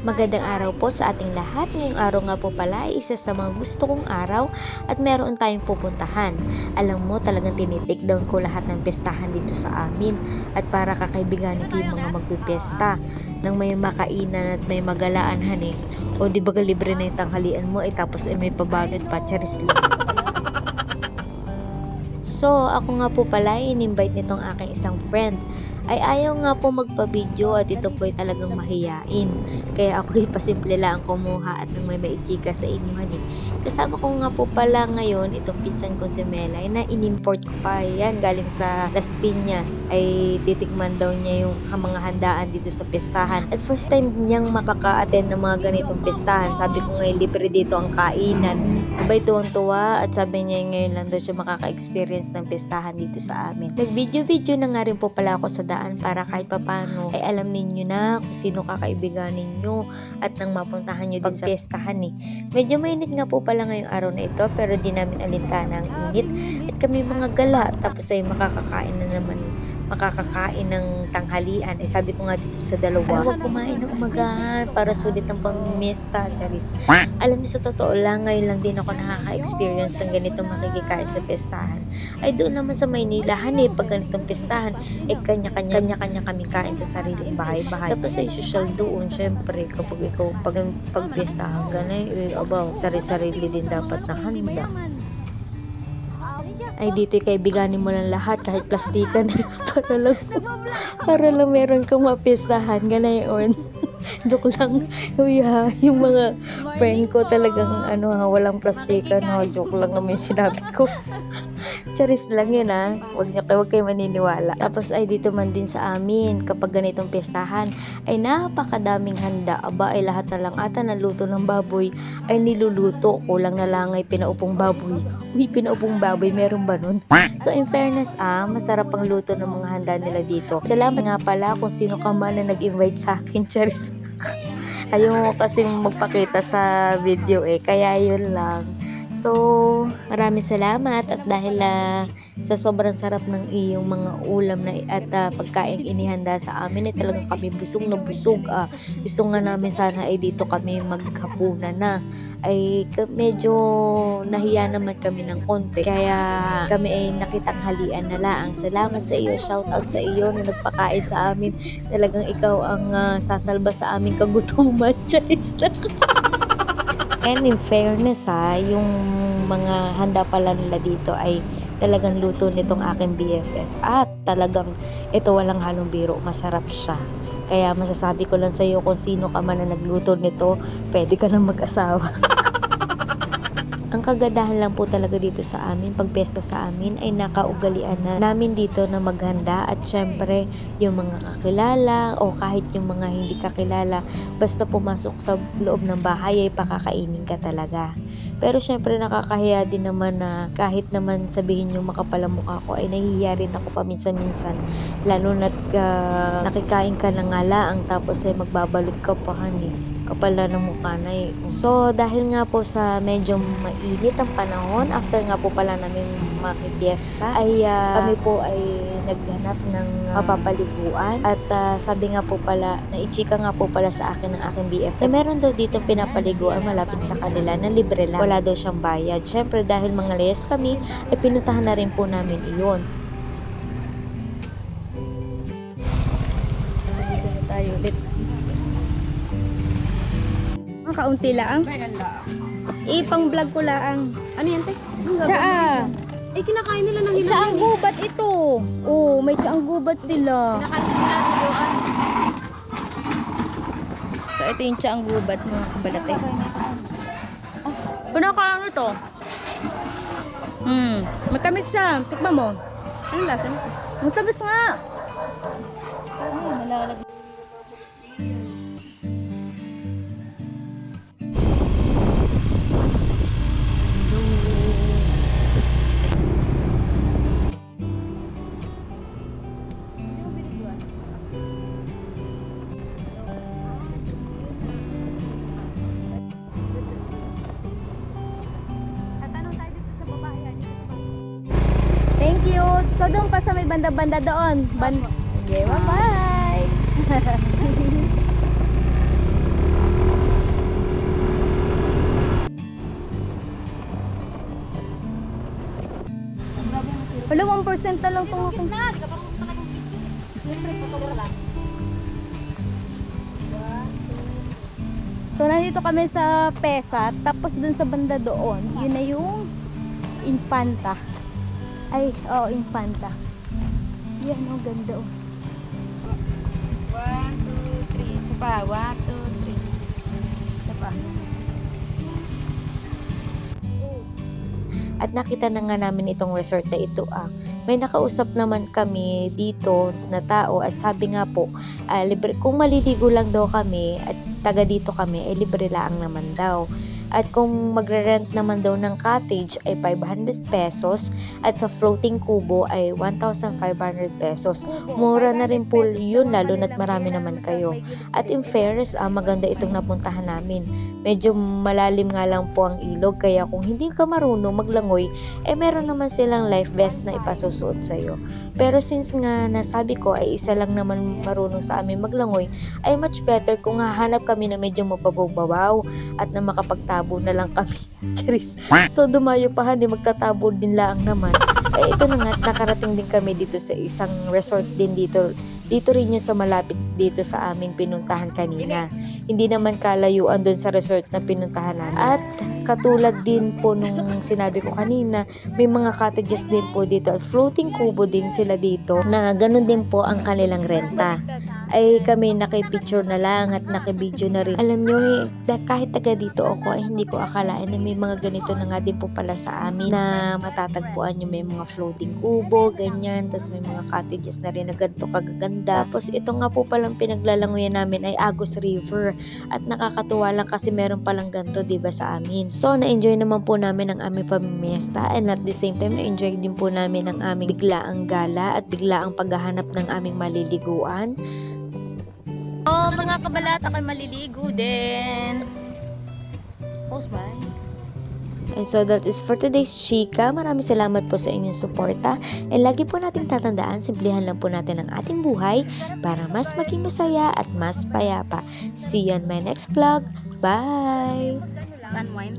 Magandang araw po sa ating lahat. Ngayong araw nga po pala ay isa sa mga gusto kong araw at meron tayong pupuntahan. Alam mo talagang tinitake down ko lahat ng pestahan dito sa amin at para kakaibiganin ko yung mga magpipesta nang may makainan at may magalaan hani. O di ba libre na yung tanghalian mo ay tapos ay may pabalot pa charis. So, ako nga po pala in-invite nitong aking isang friend. Ay ayaw nga po magpa-video at ito po ay talagang mahiyain. Kaya ako ay pasimple lang kumuha at nang may maichika sa inyo hani. Kasama ko nga po pala ngayon itong pinsan ko si Melay na in-import ko pa yan galing sa Las Piñas. Ay titikman daw niya yung mga handaan dito sa pestahan. At first time niyang makaka-attend ng mga ganitong pestahan. Sabi ko ngayon libre dito ang kainan. Abay tuwang-tuwa at sabi niya ngayon lang daw siya makaka-experience ng pestahan dito sa amin. Nag-video-video na nga rin po pala ako sa daan para kahit papano ay alam ninyo na kung sino kakaibigan ninyo at nang mapuntahan nyo din sa pestahan eh. Medyo mainit nga po pala ngayong araw na ito pero di namin alintana ang init at kami mga gala tapos ay makakakain na naman makakakain ng tanghalian. Eh sabi ko nga dito sa dalawa, huwag kumain ng umagahan para sulit ng pamimista, charis. Alam niyo sa totoo lang, ngayon lang din ako nakaka-experience ng ganitong makikikain sa pestahan. Ay doon naman sa Maynila, hani, pag ganitong pestahan, eh kanya-kanya, kanya-kanya kami kain sa sariling bahay-bahay. Tapos ay social doon, syempre, kapag ikaw pag, pag pestahan ka na, eh, abaw, sarili-sarili din dapat na handa ay dito kaibiganin mo lang lahat kahit plastikan. Para lang para lang meron kang mapistahan. Ganayon joke lang. Uy, ha, yung mga friend ko talagang ano ha, walang plastikan ha, joke lang naman sinabi ko charis lang yun ha huwag niyo kayo, huwag kayo maniniwala. Tapos ay dito man din sa amin kapag ganitong pistahan ay napakadaming handa. Aba ay lahat na lang ata ng luto ng baboy ay niluluto. Kulang na lang ay pinaupong baboy. Uy pinaupong baboy meron ba nun? So in fairness ah, masarap ang luto ng mga handa nila dito. Salamat nga pala kung sino ka man na nag-invite sa akin, Charis. Ayaw mo kasi magpakita sa video eh, kaya yun lang. So, maraming salamat at dahil ah, sa sobrang sarap ng iyong mga ulam na at ah, pagkain inihanda sa amin ay talagang kami busog na busog. Ah. Gusto nga namin sana ay dito kami maghapunan na ay medyo nahiya naman kami ng konti. Kaya kami ay nakitanghalian na lang. Salamat sa iyo. Shout out sa iyo na nagpakain sa amin. Talagang ikaw ang ah, sasalba sa aming kagutuman. Charis. And in fairness ha, yung mga handa pala nila dito ay talagang luto nitong aking BFF. At talagang ito walang halong biro, masarap siya. Kaya masasabi ko lang sa iyo kung sino ka man na nagluto nito, pwede ka nang mag-asawa. Ang kagandahan lang po talaga dito sa amin, pag pesta sa amin, ay nakaugalian na namin dito na maghanda at syempre yung mga kakilala o kahit yung mga hindi kakilala, basta pumasok sa loob ng bahay ay pakakainin ka talaga. Pero syempre nakakahiya din naman na kahit naman sabihin yung makapal ang mukha ko ay nahihiya rin ako paminsan-minsan. Lalo na't ah, nakikain ka na nga lang tapos ay magbabalot ka pa hani kapal na ng mukha na eh. So, dahil nga po sa medyo mainit ang panahon, after nga po pala namin makipiesta, ay ah, kami po ay naghanap ng ah, mapapaliguan. At ah, sabi nga po pala, naichika nga po pala sa akin ng aking BF na meron daw dito pinapaliguan malapit sa kanila na libre lang. Wala daw siyang bayad. Syempre, dahil mga layas kami, ay pinuntahan na rin po namin iyon. tayo ulit. Ang kaunti lang. Ipang vlog ko lang. Ano yan, te? Tsaa. Eh, kinakain nila ng Tsaang gubat ito. Oh, may tsaang gubat sila. Kinakain nila ng hiluan. So, ito yung tsaang gubat mga kabalate. Pinakain ito. Hmm. Matamis siya. Tikman mo. Anong lasa nito? Matamis nga. Tatanong Thank you. So doon pa sa may banda-banda doon. Ban okay, bye-bye. Wala, 1% na lang itong aking... na, di ka parang talagang Siyempre, photo lang. So, nandito kami sa Pesa, tapos dun sa banda doon, yun na yung Infanta. Ay, oo, Infanta. Yan, ang ganda oh. One, two, three. Isa pa. One, two, three. Isa pa. At nakita na nga namin itong resort na ito ah. May nakausap naman kami dito na tao at sabi nga po, ah, libre, kung maliligo lang daw kami at taga dito kami, ay libre lang naman daw. At kung magre-rent naman daw ng cottage ay 500 pesos at sa floating kubo ay 1,500 pesos. Mura na rin po yun lalo na't marami naman kayo. At in fairness, ah, maganda itong napuntahan namin. Medyo malalim nga lang po ang ilog kaya kung hindi ka marunong maglangoy, eh meron naman silang life vest na ipasusuot sa'yo. Pero since nga nasabi ko ay isa lang naman marunong sa amin maglangoy, ay much better kung hahanap kami na medyo mababaw at na makapagtabo na lang kami. Charis. So dumayo pa hindi magtatabo din lang naman. Eh ito na nga, nakarating din kami dito sa isang resort din dito. Dito rin yung sa malapit dito sa aming pinuntahan kanina. Hindi naman kalayuan doon sa resort na pinuntahan namin. At katulad din po nung sinabi ko kanina, may mga cottages din po dito at floating kubo din sila dito na ganun din po ang kanilang renta. Ay kami nakipicture na lang at nakibideo na rin. Alam nyo, eh, kahit taga dito ako ay hindi ko akalain na may mga ganito na nga din po pala sa amin na matatagpuan nyo may mga floating kubo, ganyan. Tapos may mga cottages na rin na ganito kagaganda. Tapos ito nga po palang pinaglalanguyan namin ay Agus River. At nakakatuwa lang kasi meron palang ganito, 'di ba sa amin. So, na-enjoy naman po namin ang aming pamimiesta and at the same time, na-enjoy din po namin ang aming biglaang gala at biglaang paghahanap ng aming maliliguan. Oh, mga kabalat, ako'y maliligo din. Post bye. And so that is for today's chika. Maraming salamat po sa inyong suporta. And lagi po nating tatandaan, simplihan lang po natin ang ating buhay para mas maging masaya at mas payapa. See you on my next vlog. Bye! Unwind.